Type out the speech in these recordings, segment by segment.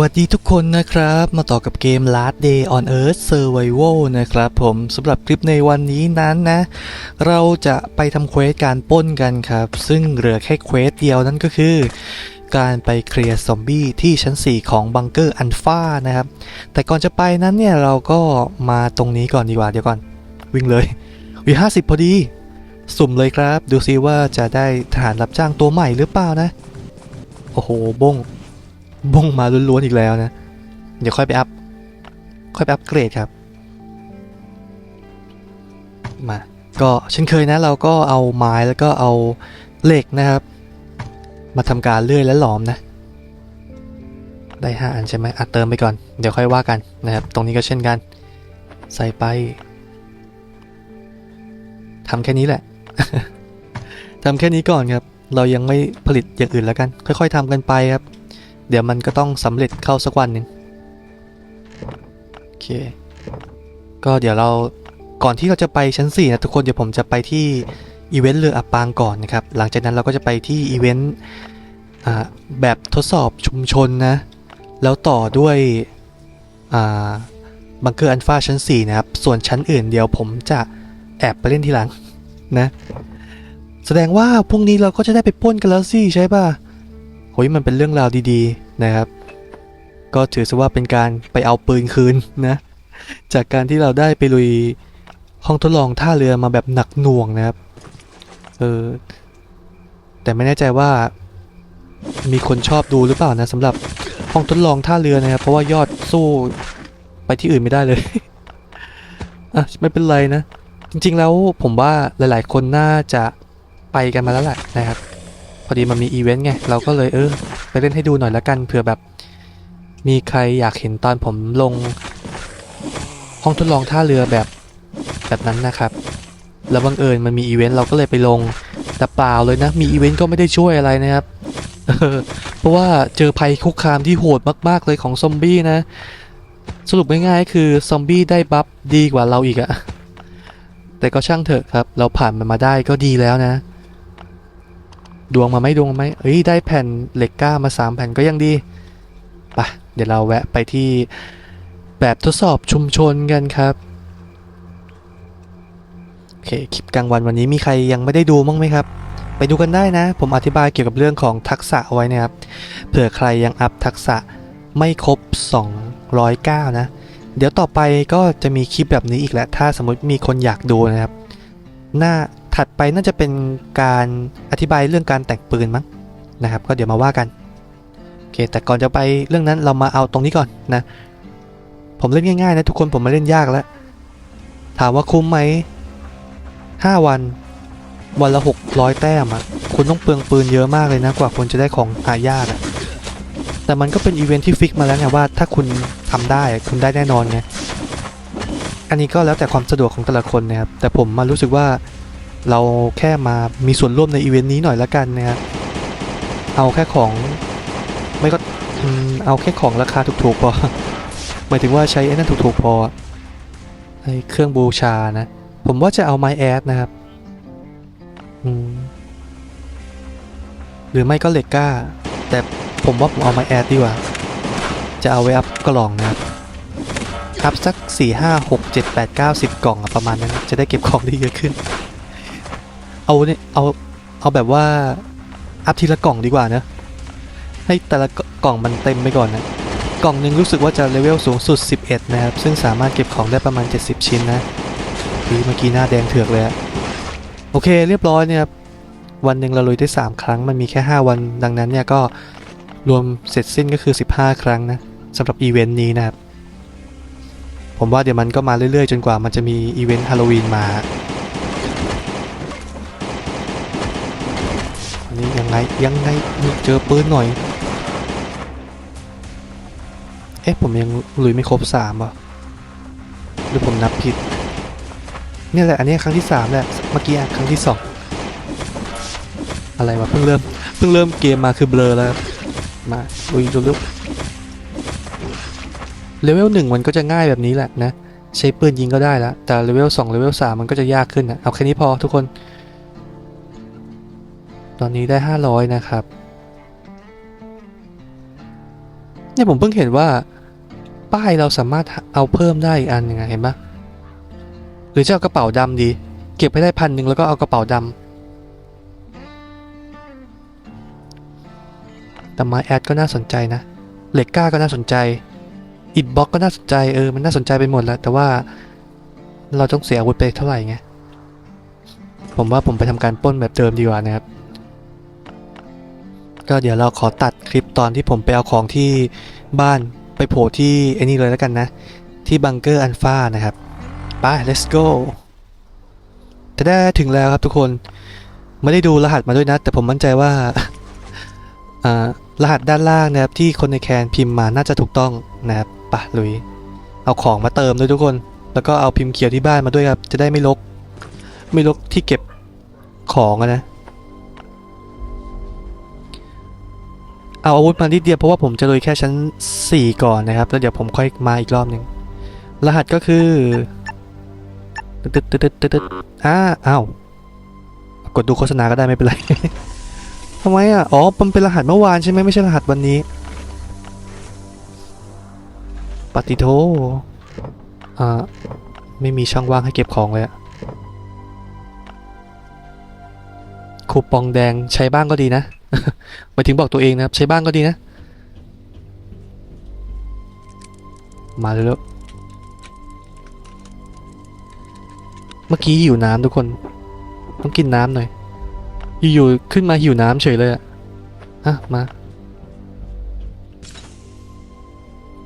วัสดีทุกคนนะครับ มาต่อกับเกม Last Day on Earth Survival นะครับผมสำหรับคลิปในวันนี้นั้นนะ เราจะไปทำเควสการป้นกันครับ ซึ่งเหลือแค่เควสเดียวนั่นก็คือ การไปเคลียร์ซอมบี้ที่ชั้น 4 ของบังเกอร์อันฟานะครับ แต่ก่อนจะไปนั้นเนี่ยเราก็มาตรงนี้ก่อนดีกว่าเดี๋ยวก่อน วิ่งเลยวิห้าสิบพอดี สุ่มเลยครับ ดูซิว่าจะได้ทหารรับจ้างตัวใหม่หรือเปล่านะ โอ้โหบง บงมาล้วนๆอีกแล้วนะ เดี๋ยวค่อยไปอัพ ค่อยไปอัพเกรดครับ มา ก็เช่นเคยนะเราก็เอาไม้แล้วก็เอาเหล็กนะครับ มาทำการเลื่อยและหลอมนะ ได้หาอันใช่ไหมอัดเติมไปก่อน เดี๋ยวค่อยว่ากันนะครับ ตรงนี้ก็เช่นกัน ใส่ไปทำแค่นี้แหละทำแค่นี้ก่อนครับ เรายังไม่ผลิตอย่างอื่นแล้วกัน ค่อย ๆทำกันไปครับ เดี๋ยวมันก็ต้องสำเร็จเข้าสักวันหนึ่งโอเค ก็เดี๋ยวเราก่อนที่เราจะไปชั้น4นะทุกคนเดี๋ยวผมจะไปที่อีเวนต์เรืออับปางก่อนนะครับ หลังจากนั้นเราก็จะไปที่อีเวนต์แบบทดสอบชุมชนนะ แล้วต่อด้วยบังเกอร์อันฟาชั้น 4 นะครับ ส่วนชั้นอื่นเดี๋ยวผมจะแอบไปเล่นทีหลังนะ แสดงว่าพรุ่งนี้เราก็จะได้ไปป้นกันแล้วสิใช่ป่ะ โหยมันเป็นเรื่องราวดีๆนะครับ ก็ถือซะว่าเป็นการไปเอาปืนคืนนะจากการที่เราได้ไปลุยห้องทดลองท่าเรือมาแบบหนักหน่วงนะครับเออแต่ไม่แน่ใจว่ามีคนชอบดูหรือเปล่านะสำหรับห้องทดลองท่าเรือนะครับ เพราะว่ายอดสู้ไปที่อื่นไม่ได้เลยอะไม่เป็นไรนะ จริงๆแล้วผมว่าหลายๆคนน่าจะไปกันมาแล้วแหละนะครับ พอดีมันมีอีเวนต์ไง เราก็เลยเออ ไปเล่นให้ดูหน่อยละกันเผื่อแบบ มีใครอยากเห็นตอนผมลง ห้องทดลองท่าเรือแบบแบบนั้นนะครับ แล้วบังเอิญมันมีอีเวนต์เราก็เลยไปลง แต่เปล่าเลยนะ มีอีเวนต์ก็ไม่ได้ช่วยอะไรนะครับเออเพราะว่าเจอภัยคุกคามที่โหดมาก ๆ เลยของซอมบี้นะ สรุปง่ายๆคือซอมบี้ได้บัฟดีกว่าเราอีกอะแต่ก็ช่างเถอะครับ เราผ่านมันมาได้ก็ดีแล้วนะ ดวงมาไหมดวงมาไหมเอ้ยได้แผ่นเหล็กก้ามา 3 แผ่นก็ยังดีไปะเดี๋ยวเราแวะไปที่แบบทดสอบชุมชนกันครับโอเคคลิปกลางวันวันนี้มีใครยังไม่ได้ดูมั้งไหมครับไปดูกันได้นะ ผมอธิบายเกี่ยวกับเรื่องของทักษะไว้นะครับ เผื่อใครยังอัพทักษะไม่ครบ 209 นะ เดี๋ยวต่อไปก็จะมีคลิปแบบนี้อีกแหละ ถ้าสมมติมีคนอยากดูนะครับ หน้า ถัดไปน่าจะเป็นการอธิบายเรื่องการแต่งปืนมั้งนะครับ ก็เดี๋ยวมาว่ากันโอเคแต่ก่อนจะไปเรื่องนั้นเรามาเอาตรงนี้ก่อนนะ ผมเล่นง่ายๆนะทุกคนผมมาเล่นยากแล้ว ถามว่าคุ้มไหม5วันวันละ600แต้มอะคุณต้องเปลืองปืนเยอะมากเลยนะกว่าคุณจะได้ของหายากอะแต่มันก็เป็นอีเวนท์ที่ฟิกมาแล้วไงว่าถ้าคุณทำได้คุณได้แน่นอนไงอันนี้ก็แล้วแต่ความสะดวกของแต่ละคนนะครับแต่ผมมารู้สึกว่า เราแค่มามีส่วนร่วมในอีเวนต์นี้หน่อยละกันนะครับเอาแค่ของไม่ก็เอาแค่ของราคาถูกๆพอหมายถึงว่าใช้ไอ้นั่นถูกๆพอไอ้เครื่องบูชานะ ผมว่าจะเอาไม้แอดนะครับหรือไม่ก็เหล็กก้า แต่ผมว่าผมเอาไม้แอดดีกว่า จะเอาไว้อัพกล่องนะครับอัพสัก 4 5 6 7 8 9 10 กล่องประมาณนั้น จะได้เก็บของได้เยอะขึ้น เอาเนี่ยเอาเอาแบบว่าอัพทีละกล่องดีกว่านะให้แต่ละกล่องมันเต็มไปก่อนนะกล่องหนึ่งรู้สึกว่าจะเลเวลสูงสุด 11 นะครับ ซึ่งสามารถเก็บของได้ประมาณ 70 ชิ้นนะดีเมื่อกี้หน้าแดงเถือกเลยอะโอเคเรียบร้อยเนี่ยครับวันหนึ่งเราลุยได้ 3 ครั้งมันมีแค่ 5 วันดังนั้นเนี่ยก็รวมเสร็จสิ้นก็คือ 15 ครั้งนะสำหรับอีเวนต์นี้นะครับ ผมว่าเดี๋ยวมันก็มาเรื่อยๆ จนกว่ามันจะมีอีเวนต์ฮาโลวีนมา ยังไงยังไงเจอปืนหน่อย เอ๊ะผมยังลุยไม่ครบสามอะหรือผมนับผิดเนี่ยแหละอันนี้ครั้งที่สามแหละเมื่อกี้อะครั้งที่สองอะไรวะเพิ่งเริ่มเพิ่งเริ่มเกมมาคือเบลอแล้วมาลุยเร็วๆเลเวลหนึ่งมันก็จะง่ายแบบนี้แหละนะใช้ปืนยิงก็ได้แล้วแต่เลเวลสองเลเวลสามมันก็จะยากขึ้นนะเอาแค่นี้พอทุกคน ตอนนี้ได้ 500 นะครับ เนี่ยผมเพิ่งเห็นว่า ป้ายเราสามารถเอาเพิ่มได้อีกอันยังไงเห็นปะหรือจะเอากระเป๋าดำดี เก็บให้ได้พันหนึ่งแล้วก็เอากระเป๋าดำแต่ไม้แอดก็น่าสนใจนะเหล็กกล้าก็น่าสนใจอิดบล็อกก็น่าสนใจเออมันน่าสนใจไปหมดแล้ว แต่ว่าเราต้องเสียอาวุธไปเท่าไหร่ไงผมว่าผมไปทำการป้นแบบเดิมดีกว่านะครับ ก็เดี๋ยวเราขอตัดคลิปตอนที่ผมไปเอาของที่บ้านไปโผล่ที่ไอ้นี่เลยแล้วกันนะ ที่บังเกอร์อันฟานะครับไป let's go จะได้ถึงแล้วครับทุกคนไม่ได้ดูรหัสมาด้วยนะ แต่ผมมั่นใจว่ารหัสด้านล่างนะครับที่คนในแคนพิมพ์มาน่าจะถูกต้องนะครับไปะลุย เอาของมาเติมด้วยทุกคน แล้วก็เอาพิมพ์เขียวที่บ้านมาด้วยครับ จะได้ไม่ลก ไม่ลกที่เก็บของนะ เอาอาวุธมานิดเดียวเพราะว่าผมจะลุยแค่ชั้น 4 ก่อนนะครับ แล้วเดี๋ยวผมค่อยมาอีกรอบหนึ่งรหัสก็คือตึ๊ดตึ๊ดตึ๊ดตึ๊ดตึ๊ดอ่าอ้าวกดดูโฆษณาก็ได้ไม่เป็นไรทำไมอะ อ๋อมันเป็นรหัสเมื่อวานใช่ไหมไม่ใช่รหัสวันนี้ ปฏิโทอ่าไม่มีช่องว่างให้เก็บของเลยอะคูปองแดงใช้บ้างก็ดีนะ มาถึงบอกตัวเองนะครับ ใช้บ้างก็ดีนะ มาเร็วเมื่อกี้หิวน้ำทุกคน ต้องกินน้ำหน่อย อยู่ๆขึ้นมาหิวน้ำเฉยเลยอะฮะมา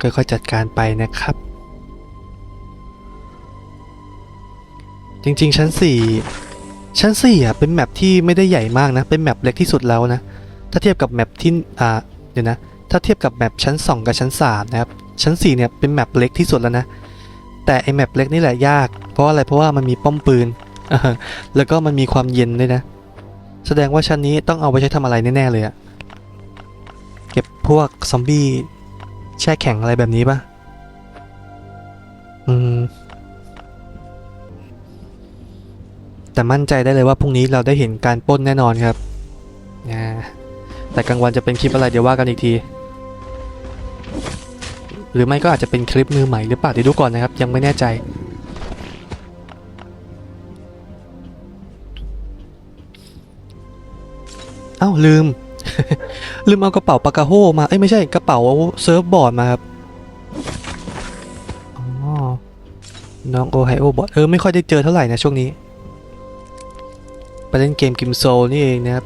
ค่อยๆจัดการไปนะครับ จริงๆ ชั้น 4 ชั้น4อะเป็นแมปที่ไม่ได้ใหญ่มากนะ เป็นแมปเล็กที่สุดแล้วนะ ถ้าเทียบกับแมปที่อ่าเดี๋ยวนะถ้าเทียบกับแมปชั้น 2 กับชั้น3นะครับชั้น4เนี่ยเป็นแมปเล็กที่สุดแล้วนะแต่ไอแมปเล็กนี่แหละยาก เพราะอะไรเพราะว่ามันมีป้อมปืนแล้วก็มันมีความเย็นด้วยนะ แสดงว่าชั้นนี้ต้องเอาไปใช้ทำอะไรแน่ๆเลยอะเก็บพวกซอมบี้แช่แข็งอะไรแบบนี้ปะอืม แต่มั่นใจได้เลยว่าพรุ่งนี้เราได้เห็นการป้นแน่นอนครับอ่า แต่กลางวันจะเป็นคลิปอะไรเดี๋ยวว่ากันอีกที หรือไม่ก็อาจจะเป็นคลิปมือใหม่หรือเปล่าเดี๋ยวดูก่อนนะครับ ยังไม่แน่ใจ เอ้าลืม ลืมเอากระเป๋าปากกาโฮมา เอ้ยไม่ใช่กระเป๋าเซิร์ฟบอร์ดมาครับอ๋อน้องโอไฮโอบอร์ดเออไม่ค่อยได้เจอเท่าไหร่นะช่วงนี้ ไปเล่นเกมกิมโซนี่เองนะครับ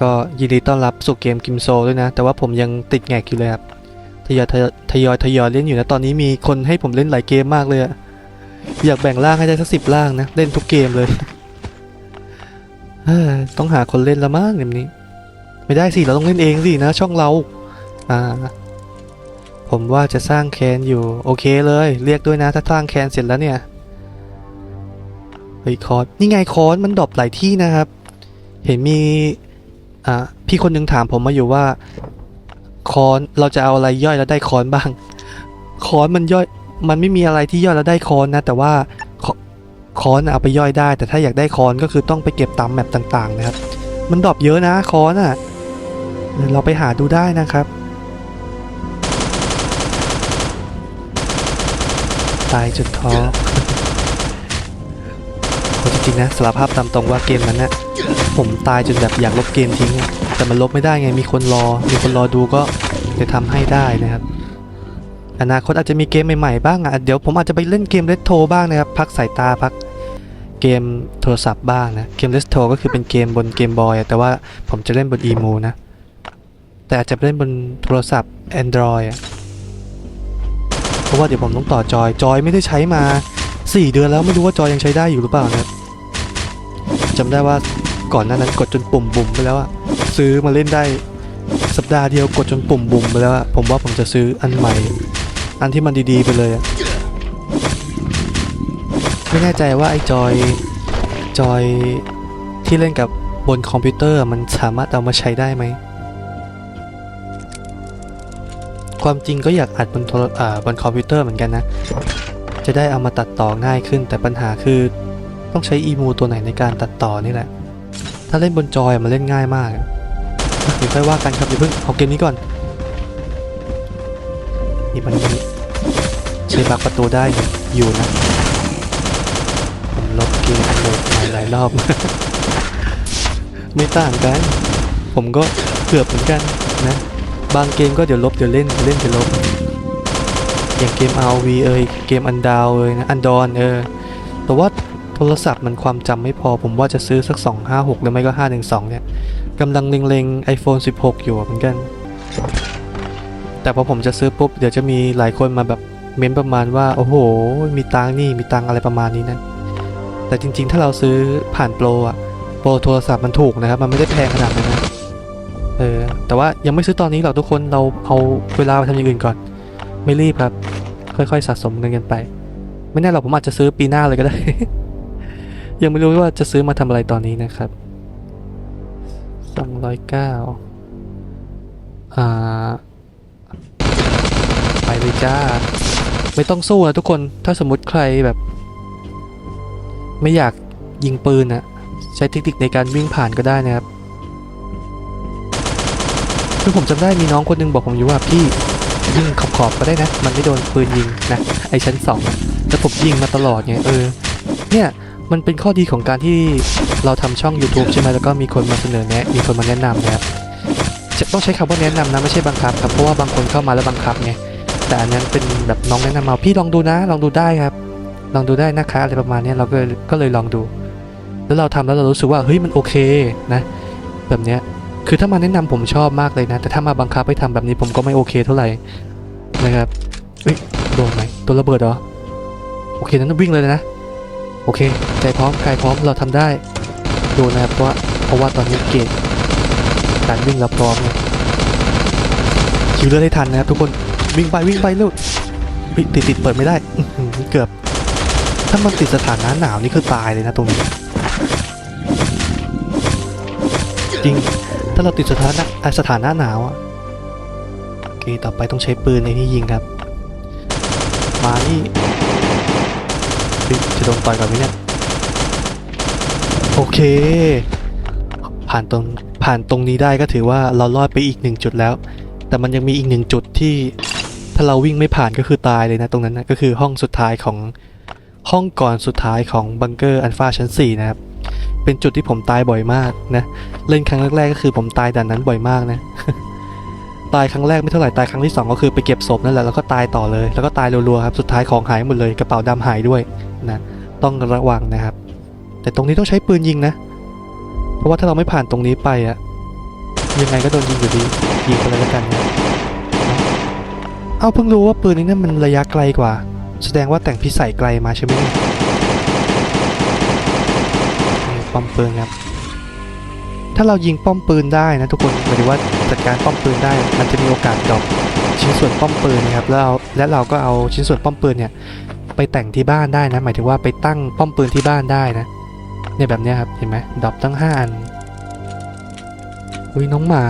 ก็ยินดีต้อนรับสู่เกมกิมโซด้วยนะ แต่ว่าผมยังติดแงกอยู่เลยครับทยอยทยอยทยอยเล่นอยู่นะ ตอนนี้มีคนให้ผมเล่นหลายเกมมากเลยอะอยากแบ่งร่างให้ได้สักสิบร่างนะ เล่นทุกเกมเลยต้องหาคนเล่นละมั้งเกมนี้ ไม่ได้สิเราต้องเล่นเองสินะ ช่องเรา อ่า ผมว่าจะสร้างแคนอยู่ โอเคเลย เรียกด้วยนะ ถ้าสร้างแคนเสร็จแล้วเนี่ยเฮ้ยคอร์สนี่ไงคอร์สมันดรอปหลายที่นะครับ เห็นมี อ่าพี่คนหนึงถามผมมาอยู่ว่าคอนเราจะเอาอะไรย่อยแล้วได้คอนบ้างคอนมันย่อยมันไม่มีอะไรที่ย่อยแล้วได้คอนนะ แต่ว่าคคอนเอาไปย่อยได้ แต่ถ้าอยากได้คอนก็คือต้องไปเก็บตามแมปต่างๆ นะครับ มันดรอปเยอะนะคอนอะเราไปหาดูได้นะครับ ตายจนท้อจริงๆนะสารภาพตามตรงว่าเกมนั้นนะ ผมตายจนแบบอยากลบเกมทิ้ง แต่มันลบไม่ได้ไงมีคนรอ มีคนรอดูก็จะทำให้ได้นะครับ อนาคตอาจจะมีเกมใหม่ๆบ้างอะเดี๋ยวผมอาจจะไปเล่นเกมเลตโทบ้างนะครับพักสายตาพักเกมโทรศัพท์บ้างนะเกมเลสโทก็คือเป็นเกมบนเกมบอยแต่ว่าผมจะเล่นบนอีมูนะแต่อาจจะเล่นบนโทรศัพท์ Android อะเพราะว่าเดี๋ยวผมต้องต่อจอยจอยไม่ได้ใช้มา 4 เดือนแล้วไม่รู้ว่าจอยยังใช้ได้อยู่หรือเปล่านะจำได้ว่า ก่อนหน้านั้นกดจนปุ่มบุ๋มไปแล้วอะซื้อมาเล่นได้สัปดาห์เดียวกดจนปุ่มบุ๋มไปแล้วอะผมว่าผมจะซื้ออันใหม่ อันที่มันดีๆไปเลยอะไม่แน่ใจว่าไอ้จอยจอยที่เล่นกับบนคอมพิวเตอร์มันสามารถเอามาใช้ได้ไหม ความจริงก็อยากอัดบนโทรอ่าบนคอมพิวเตอร์เหมือนกันนะ จะได้เอามาตัดต่อง่ายขึ้นแต่ปัญหาคือต้องใช้อีมูตัวไหนในการตัดต่อนี่แหละ ถ้าเล่นบนจอยมันเล่นง่ายมากเดี๋ยวค่อยว่ากันครับเดี๋ยวเพิ่งเอาเกมนี้ก่อน นี่มันนี่ใช้บักประตูได้อยู่นะ ผมลบเกมโหมดใหม่หลายรอบ ไม่ต่างกัน ผมก็เกือบเหมือนกันนะ บางเกมก็เดี๋ยวลบเดี๋ยวเล่นเดี๋ยวเล่นเดี๋ยวลบ อย่างเกม RV เอยเกมอันดาวเอยนะอันดอนเออแต่ว่า โทรศัพท์มันความจำไม่พอผมว่าจะซื้อสัก 256 หรือไม่ก็ 512 เนี่ยกำลังเล็งๆ iPhone 16 อยู่เหมือนกัน แต่พอผมจะซื้อปุ๊บ เดี๋ยวจะมีหลายคนมาแบบเม้นประมาณว่า โอ้โห มีตังนี่มีตังอะไรประมาณนี้นะแต่จริงๆ ถ้าเราซื้อผ่านโปรอะโปรโทรศัพท์มันถูกนะครับ มันไม่ได้แพงขนาดนั้นนะเออแต่ว่ายังไม่ซื้อตอนนี้หรอกทุกคนเราเอาเวลาไปทำอย่างอื่นก่อน ไม่รีบครับ ค่อยๆสะสมเงินกันไป ไม่แน่หรอกผมอาจจะซื้อปีหน้าเลยก็ได้ ยังไม่รู้ว่าจะซื้อมาทำอะไรตอนนี้นะครับสองร้อยเก้าอ่า ไปเลยจ้า ไม่ต้องสู้นะทุกคน ถ้าสมมติใครแบบ ไม่อยากยิงปืนนะใช้เทคนิคในการวิ่งผ่านก็ได้นะครับ คือผมจำได้มีน้องคนหนึงบอกผมอยู่ว่าพี่ยิงขอบขอบๆก็ได้นะ มันไม่โดนปืนยิงนะ ไอชั้นสองอะแต่ผมยิงมาตลอดไงเออ เนี่ย มันเป็นข้อดีของการที่เราทำช่อง YouTube ใช่ไหมแล้วก็มีคนมาเสนอแนะมีคนมาแนะนำนะครับจะต้องใช้คำว่าแนะนำนะไม่ใช่บังคับครับเพราะว่าบางคนเข้ามาแล้วบังคับไงแต่อันนั้นเป็นแบบน้องแนะนำมาพี่ลองดูนะ ลองดูได้ครับ ลองดูได้นะคะอะไรประมาณนี้เราก็เลยก็เลยลองดู แล้วเราทำแล้วเรารู้สึกว่าเฮ้ยมันโอเคนะ แบบเนี้ยคือถ้ามาแนะนำผมชอบมากเลยนะ แต่ถ้ามาบังคับให้ทำแบบนี้ผมก็ไม่โอเคเท่าไหร่นะครับเฮ้ยโดนไหมโดนระเบิดเหรอโอเคนั้นวิ่งเลยนะ โอเค ใจพร้อมกายพร้อมเราทำได้ ดูนะครับเพราะว่าเพราะว่าตอนนี้เกตการวิ่งเราพร้อมเนี่ยคิวเลือดให้ทันนะครับทุกคนวิ่งไปวิ่งไปเร็วติดติดเปิดไม่ได้เกือบ ถ้ามันติดสถานะหนาวนี่คือตายเลยนะตรงนี้จริงถ้าเราติดสถานะสถานะหนาวอะโอเคต่อไปต้องใช้ปืนในที่ยิงครับ มานี่ ฮ้ยจะโดนต่อยก่อนไหมเนี่ย โอเค ผ่านตรงผ่านตรงนี้ได้ก็ถือว่าเรารอดไปอีกหนึ่งจุดแล้ว แต่มันยังมีอีกหนึ่งจุดที่ถ้าเราวิ่งไม่ผ่านก็คือตายเลยนะตรงนั้นนะก็คือห้องสุดท้ายของห้องก่อนสุดท้ายของบังเกอร์อันฟาชั้น 4 นะครับ เป็นจุดที่ผมตายบ่อยมากนะ เล่นครั้งแรกๆก็คือผมตายด่านนั้นบ่อยมากนะ ตายครั้งแรกไม่เท่าไหร่ตายครั้งที่สองก็คือไปเก็บศพนั่นแหละแล้วก็ตายต่อเลย แล้วก็ตายรัวๆครับสุดท้ายของหายหมดเลยกระเป๋าดำหายด้วยนะต้องระวังนะครับ แต่ตรงนี้ต้องใช้ปืนยิงนะ เพราะว่าถ้าเราไม่ผ่านตรงนี้ไปอะยังไงก็โดนยิงอยู่ดียิงไปเลยแล้วกันนะเอาเพิ่งรู้ว่าปืนนี้นั่นมันระยะไกลกว่า แสดงว่าแต่งพิสัยไกลมาใช่ไหมเนี่ยนี่ป้อมปืนครับ ถ้าเรายิงป้อมปืนได้นะทุกคนหมายถึงว่าจัดการป้อมปืนได้ มันจะมีโอกาสดรอปชิ้นส่วนป้อมปืนนะครับแล้วเราและเราก็เอาชิ้นส่วนป้อมปืนเนี่ยไปแต่งที่บ้านได้นะ หมายถึงว่าไปตั้งป้อมปืนที่บ้านได้นะเนี่ยแบบนี้ครับเห็นไหมดรอปตั้งห้าอันอุ้ยน้องหมา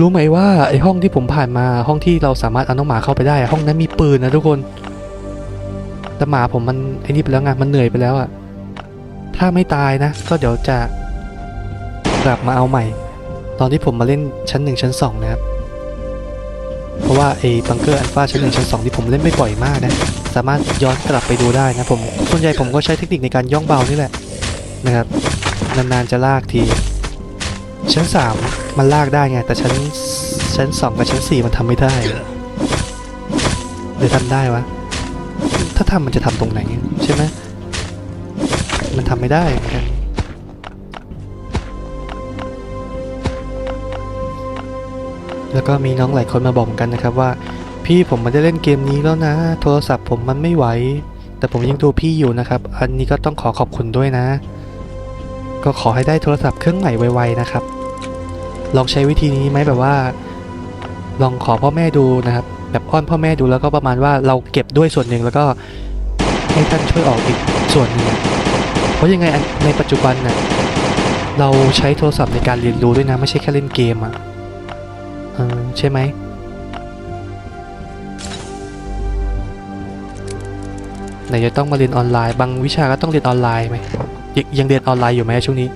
รู้ไหมว่าไอห้องที่ผมผ่านมาห้องที่เราสามารถเอาน้องหมาเข้าไปได้ ห้องนั้นมีปืนนะทุกคนแต่หมาผมมันไอ้นี่ไปแล้วไงมันเหนื่อยไปแล้วอะถ้าไม่ตายนะ ก็เดี๋ยวจะ กลับมาเอาใหม่ ตอนที่ผมมาเล่นชั้นหนึ่งชั้นสองนะครับ เพราะว่าไอ้บังเกอร์อัลฟาชั้นหนึ่งชั้นสองที่ผมเล่นไม่บ่อยมากนะ สามารถย้อนกลับไปดูได้นะผมส่วนใหญ่ผมก็ใช้เทคนิคในการย่องเบานี่แหละนะครับนานๆจะลากทีชั้นสามมันลากได้ไง แต่ชั้นชั้นสองกับชั้นสี่มันทำไม่ได้หรือทำได้วะ ถ้าทำมันจะทำตรงไหนใช่ไหมมันทำไม่ได้เหมือนกัน แล้วก็มีน้องหลายคนมาบอกเหมือนกันนะครับว่า พี่ผมไมาได้เล่นเกมนี้แล้วนะ โทรศัพท์ผมมันไม่ไหว แต่ผมยังดูพี่อยู่นะครับ อันนี้ก็ต้องขอขอบคุณด้วยนะ ก็ขอให้ได้โทรศัพท์เครื่องใหม่ไวๆนะครับ ลองใช้วิธีนี้ไหมแบบว่า ลองขอพ่อแม่ดูนะครับ แบบอ้อนพ่อแม่ดูแล้วก็ประมาณว่าเราเก็บด้วยส่วนหนึ่งแล้วก็ให้ท่านช่วยออกอีกส่วนหนึ่งเพราะยังไงในปัจจุบันน่ะเราใช้โทรศัพท์ในการเรียนรู้ด้วยนะ ไม่ใช่แค่เล่นเกมอะ ใช่ไหมไหนจะต้องมาเรียนออนไลน์ บางวิชาก็ต้องเรียนออนไลน์ไหมยังยังเรียนออนไลน์อยู่ไหมช่วงนี้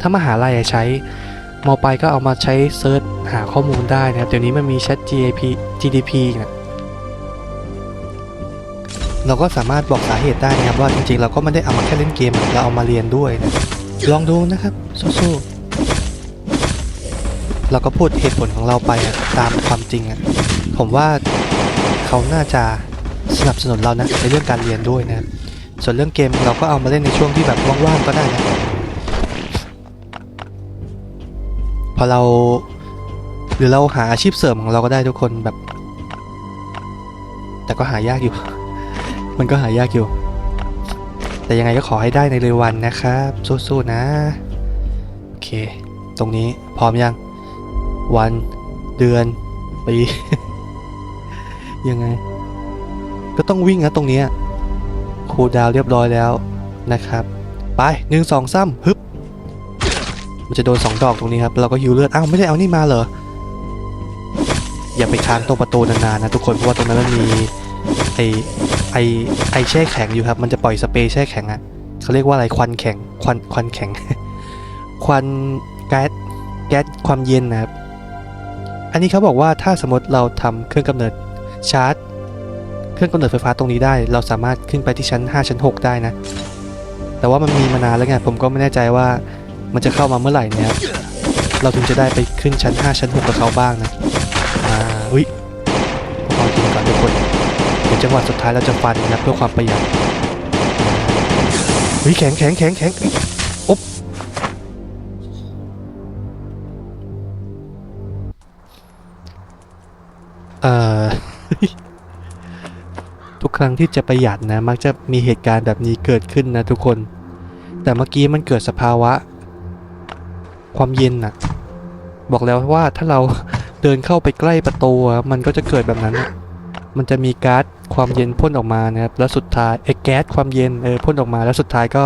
ถ้ามหาลัยอะใช้มปลายก็เอามาใช้เซิร์ชหาข้อมูลได้นะครับเดี๋ยวนี้มันมี Chat GAP GDP นะเราก็สามารถบอกสาเหตุได้นะครับว่าจริงๆ เราก็ไม่ได้เอามาแค่เล่นเกม เราเอามาเรียนด้วยนะลองดูนะครับสู้ๆ เราก็พูดเหตุผลของเราไปตามความจริงอะผมว่าเขาน่าจะสนับสนุนเรานะในเรื่องการเรียนด้วยนะส่วนเรื่องเกมเราก็เอามาเล่นในช่วงที่แบบว่างๆก็ได้นะพอเราหรือเราหาอาชีพเสริมของเราก็ได้ทุกคนแบบ แต่ก็หายากอยู่ มันก็หายากอยู่ แต่ยังไงก็ขอให้ได้ในเร็ววันนะครับ สู้ๆนะ โอเค ตรงนี้พร้อมยัง วัน เดือน ปี ยังไง ก็ต้องวิ่งนะตรงนี้ยคูดาวเรียบร้อยแล้วนะครับ ไปหนึ่งสองสามฮึบ มันจะโดนสองดอกตรงนี้ครับ เราก็ฮิวเลือด อ้าวไม่ได้เอานี่มาเหรอ อย่าไปค้างตรงประตูนานๆนะทุกคน เพราะว่าตรงนั้นมันมีไอไอไอแช่แข็งอยู่ครับ มันจะปล่อยสเปรย์แช่แข็งอะเขาเรียกว่าอะไรควันแข็ง ควันควันแข็ง ควันแก๊สแก๊สความเย็นนะครับ อันนี้เขาบอกว่าถ้าสมมติเราทำเครื่องกำเนิดชาร์จ เครื่องกำเนิดไฟฟ้าตรงนี้ได้ เราสามารถขึ้นไปที่ชั้น 5 ชั้น 6 ได้นะ แต่ว่ามันมีมานานแล้วไงผมก็ไม่แน่ใจว่ามันจะเข้ามาเมื่อไหร่เนี่ยครับเราถึงจะได้ไปขึ้นชั้น 5 ชั้น 6 กับเขาบ้างนะอ่าอุ้ยเอาจริงก่อนทุกคนเดี๋ยวจังหวะสุดท้ายเราจะฟันนะเพื่อความประหยัดเฮ้ยแข็งแข็งแข็งแข็ง ครั้งที่จะประหยัดนะมักจะมีเหตุการณ์แบบนี้เกิดขึ้นนะทุกคน แต่เมื่อกี้มันเกิดสภาวะ ความเย็นน่ะบอกแล้วว่าถ้าเราเดินเข้าไปใกล้ประตูอะมันก็จะเกิดแบบนั้นอะมันจะมีก๊าซความเย็นพ่นออกมานะครับแล้วสุดท้ายไอ้แก๊สความเย็นเออพ่นออกมาแล้วสุดท้ายก็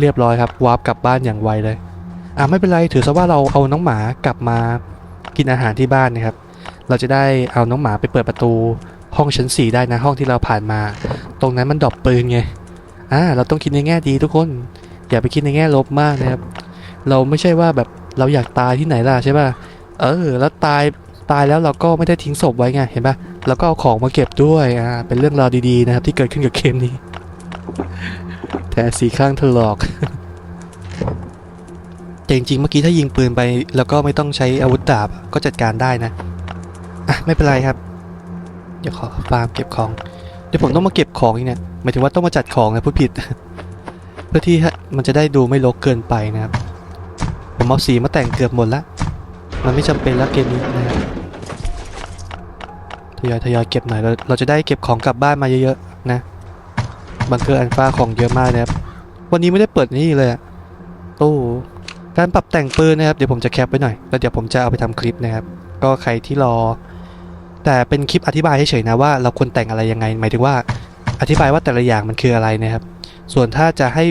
เรียบร้อยครับวาร์ปกลับบ้านอย่างไวเลยอะไม่เป็นไรถือซะว่าเราเอาน้องหมากลับมากินอาหารที่บ้านนะครับ เราจะได้เอาน้องหมาไปเปิดประตู ห้องชั้นสี่ได้นะห้องที่เราผ่านมา ตรงนั้นมันดรอปปืนไงอ่าเราต้องคิดในแง่ดีทุกคน อย่าไปคิดในแง่ลบมากนะครับ เราไม่ใช่ว่าแบบเราอยากตายที่ไหนล่ะใช่ป่ะเออ แล้วตายตายแล้วเราก็ไม่ได้ทิ้งศพไว้ไงเห็นป่ะแล้วก็เอาของมาเก็บด้วยอ่าเป็นเรื่องราวดีๆนะครับที่เกิดขึ้นกับเกมนี้แต่สีข้างถลอกแต่จริงๆเมื่อกี้ถ้ายิงปืนไป แล้วก็ไม่ต้องใช้อาวุธดาบก็จัดการได้นะอะไม่เป็นไรครับ เดี๋ยวขอฟาร์มเก็บของ เดี๋ยวผมต้องมาเก็บของอีกเนี่ยหมายถึงว่าต้องมาจัดของนะพูดผิด เพื่อที่มันจะได้ดูไม่รกเกินไปนะครับ ผมเอาสีมาแต่งเกือบหมดละมันไม่จำเป็นแล้วเกมนี้นะครับทยอยทยอยเก็บหน่อยเราเราจะได้เก็บของกลับบ้านมาเยอะๆนะบังเกอร์อันฟ้าของเยอะมากนะครับ วันนี้ไม่ได้เปิดนี่เลยอะตู้การปรับแต่งปืนนะครับ เดี๋ยวผมจะแคปไว้หน่อย แล้วเดี๋ยวผมจะเอาไปทำคลิปนะครับ ก็ใครที่รอ แต่เป็นคลิปอธิบายเฉยๆนะว่าเราควรแต่งอะไรยังไง หมายถึงว่าอธิบายว่าแต่ละอย่างมันคืออะไรนะครับ ส่วนถ้าจะให้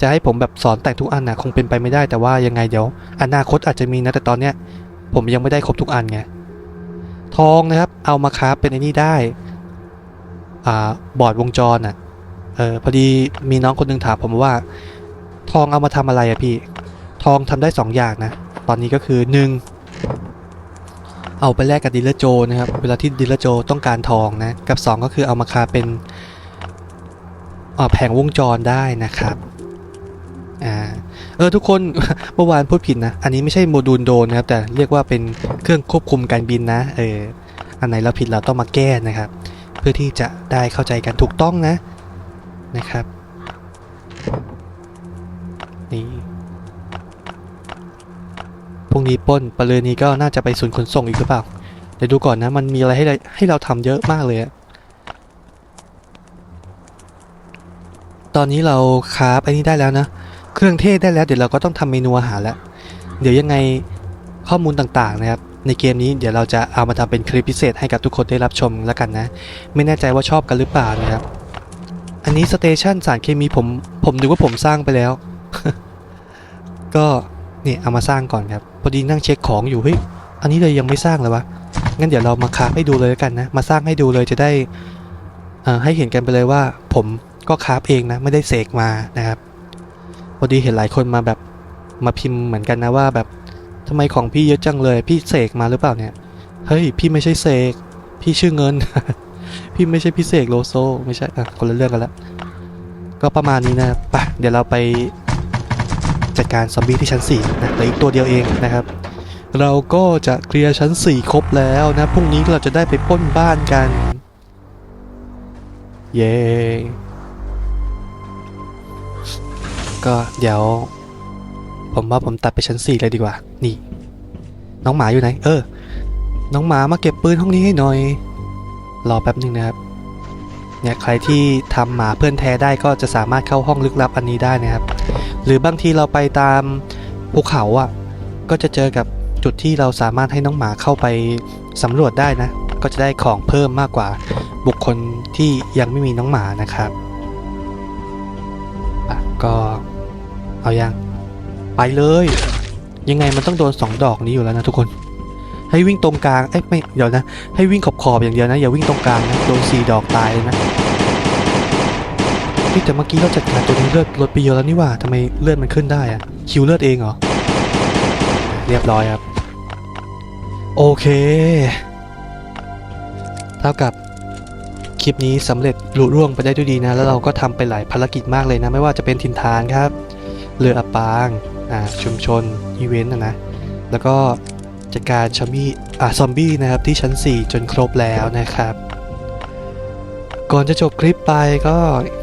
จะให้ผมแบบสอนแต่งทุกอันนะคงเป็นไปไม่ได้แต่ว่ายังไงเดี๋ยวอนาคตอาจจะมีนะแต่ตอนเนี้ยผมยังไม่ได้ครบทุกอันไงทองนะครับ เอามาคราเป็นไอ้นี่ได้อ่าบอร์ดวงจรอะเออพอดีมีน้องคนหนึงถามผมว่า ทองเอามาทำอะไรอะพี่ ทองทำได้สองอย่างนะ ตอนนี้ก็คือหนึ่ง เอาไปแลกกับดีลเลอร์โจนะครับ เวลาที่ดีลเลอร์โจต้องการทองนะ กับสองก็คือเอามาคาเป็นอ่าแผงวงจรได้นะครับอ่าเออทุกคนเมื่อวานพูดผิดนะ อันนี้ไม่ใช่โมดูลโดนนะครับ แต่เรียกว่าเป็นเครื่องควบคุมการบินนะเอออันไหนเราผิดเราต้องมาแก้นะครับ เพื่อที่จะได้เข้าใจกันถูกต้องนะนะครับนี่ พรุ่งนี้ปล้นปะเลือนี้ก็น่าจะไปศูนย์ขนส่งอีกหรือเปล่า เดี๋ยวดูก่อนนะ มันมีอะไรให้เราให้เราทำเยอะมากเลยอะตอนนี้เราคราไอ้นี่ได้แล้วนะ เครื่องเทศได้แล้วเดี๋ยวเราก็ต้องทำเมนูอาหารแล้ว เดี๋ยวยังไงข้อมูลต่างๆนะครับในเกมนี้เดี๋ยวเราจะเอามาทำเป็นคลิปพิเศษให้กับทุกคนได้รับชมแล้วกันนะ ไม่แน่ใจว่าชอบกันหรือเปล่านะครับ อันนี้สเตชันสารเคมีผมผมนึกว่าผมสร้างไปแล้ว ก็นี่เอามาสร้างก่อนครับ พอดีนั่งเช็คของอยู่เฮ้ยอันนี้เลยยังไม่สร้างเลยวะงั้นเดี๋ยวเรามาคราฟให้ดูเลยล้วกันนะ มาสร้างให้ดูเลยจะได้อ่าให้เห็นกันไปเลยว่า ผมก็คราฟเองนะไม่ได้เสกมานะครับพอดีเห็นหลายคนมาแบบมาพิมพ์เหมือนกันนะว่าแบบทำไมของพี่เยอะจังเลยพี่เสกมาหรือเปล่าเนี่ยเฮ้ยพี่ไม่ใช่เสกพี่ชื่อเงิน พี่ไม่ใช่พิเศษโลโซไม่ใช่อะคนละเรื่องกันละก็ประมาณนี้นะครับไปเดี๋ยวเราไป จัดการซอมบี้ที่ชั้น4นะเหลืออีกตัวเดียวเองนะครับ เราก็จะเคลียร์ชั้น 4 ครบแล้วนะพรุ่งนี้เราจะได้ไปป้นบ้านกัน เย้ก็เดี๋ยว ผมว่าผมตัดไปชั้น 4 เลยดีกว่า นี่ น้องหมาอยู่ไหน เออ น้องหมามาเก็บปืนห้องนี้ให้หน่อย รอแป๊บหนึ่งนะครับเนี่ยใครที่ทำหมาเพื่อนแท้ได้ก็จะสามารถเข้าห้องลึกลับอันนี้ได้นะครับ หรือบางทีเราไปตามภูเขาอะก็จะเจอกับจุดที่เราสามารถให้น้องหมาเข้าไปสำรวจได้นะ ก็จะได้ของเพิ่มมากกว่าบุคคลที่ยังไม่มีน้องหมานะครับอะก็เอายังไปเลย ยังไงมันต้องโดนสองดอกนี้อยู่แล้วนะทุกคน ให้วิ่งตรงกลางเอ้ยไม่เดี๋ยวนะ ให้วิ่งขอบขอบอย่างเดียวนะ อย่าวิ่งตรงกลางนะโดนสี่ดอกตายเลยนะ เฮ้ยแต่เมื่อกี้เราจัดการตัวนี้เลือดลดไปเยอะแล้วนี่หว่าทำไมเลือดมันขึ้นได้อะคิวเลือดเองเหรอ เรียบร้อยครับ โอเค เท่ากับคลิปนี้สำเร็จลุล่วงไปได้ด้วยดีนะ แล้วเราก็ทำไปหลายภารกิจมากเลยนะ ไม่ว่าจะเป็นถิ่นฐานครับ เรืออับปางอ่าชุมชนอีเวนต์นะนะ แล้วก็จัดการชมบี้อ่าซอมบี้นะครับที่ชั้น 4 จนครบแล้วนะครับ ก่อนจะจบคลิปไปก็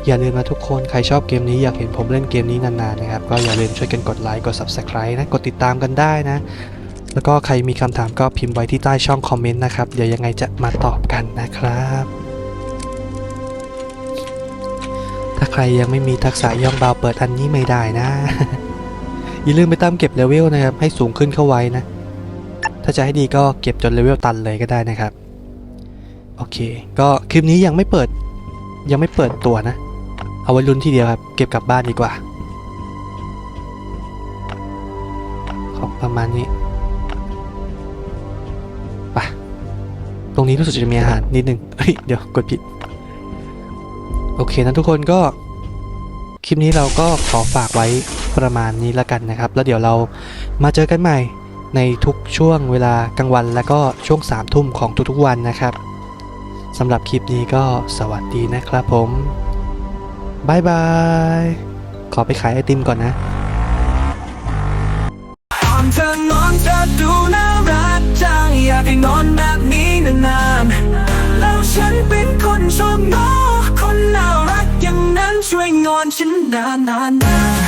อย่าลืมนะทุกคนใครชอบเกมนี้อยากเห็นผมเล่นเกมนี้นานๆนะครับ ก็อย่าลืมช่วยกันกดไลค์กด Subscribe นะ กดติดตามกันได้นะ แล้วก็ใครมีคำถามก็พิมพ์ไว้ที่ใต้ช่องคอมเมนต์นะครับ เดี๋ยวยังไงจะมาตอบกันนะครับ ถ้าใครยังไม่มีทักษะย่องเบาเปิดอันนี้ไม่ได้นะ อย่าลืมไปตามเก็บเลเวลนะครับให้สูงขึ้นเข้าไว้นะ ถ้าจะให้ดีก็เก็บจนเลเวลตันเลยก็ได้นะครับ โอเค ก็คลิปนี้ยังไม่เปิด ยังไม่เปิดตัวนะ เอาไว้ลุ้นทีเดียวครับ เก็บกลับบ้านดีกว่า ขอประมาณนี้ไปตรงนี้รู้สึกจะมีอาหารนิดนึงเฮ้ย เดี๋ยวกดผิด โอเคนะทุกคนก็ คลิปนี้เราก็ขอฝากไว้ประมาณนี้ละกันนะครับ แล้วเดี๋ยวเรามาเจอกันใหม่ในทุกช่วงเวลากลางวันแล้วก็ช่วง3ามทุ่มของทุกๆวันนะครับ สำหรับคลิปนี้ก็สวัสดีนะครับผมบายบาย ขอไปขายไอติมก่อนนะตอนเธอนอนเธอดูน่ารักจังอยากให้นอนแบบนี้นานๆแล้วฉันเป็นคนชอบนอคนน่ารักอย่างนั้นช่วยงอนฉันนานๆ